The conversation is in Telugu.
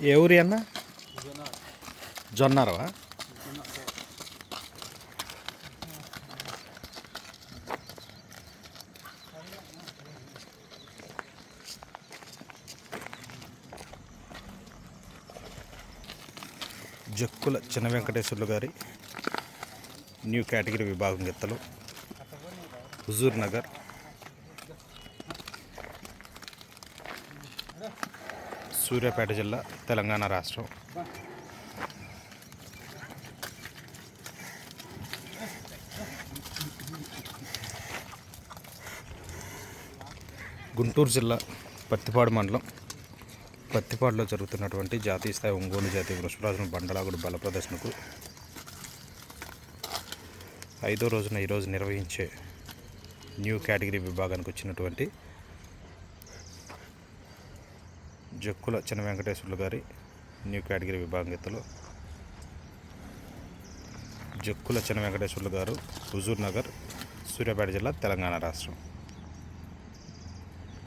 ఏ ఊరి అన్న? జొన్నారవా? జక్కుల చిన్న వెంకటేశ్వర్లు గారి న్యూ కేటగిరీ విభాగం గెత్తలు. హుజూర్ నగర్. సూర్యాపేట జిల్లా తెలంగాణ రాష్ట్రం. గుంటూరు జిల్లా పత్తిపాడు మండలం. పత్తిపాడులో జరుగుతున్నటువంటి జాతీయ స్థాయి ఒంగోలు జాతీయ వృషభరాజును బండలాగుడు బల ప్రదర్శనకు ఐదో రోజున ఈరోజు నిర్వహించే న్యూ కేటగిరీ విభాగానికి వచ్చినటువంటి జక్కుల చిన్న వెంకటేశ్వర్లు గారి న్యూ కేటగిరీ విభాగం జక్కుల చిన్న వెంకటేశ్వర్లు గారు హుజూర్ నగర్ సూర్యాపేట జిల్లా తెలంగాణ రాష్ట్రం.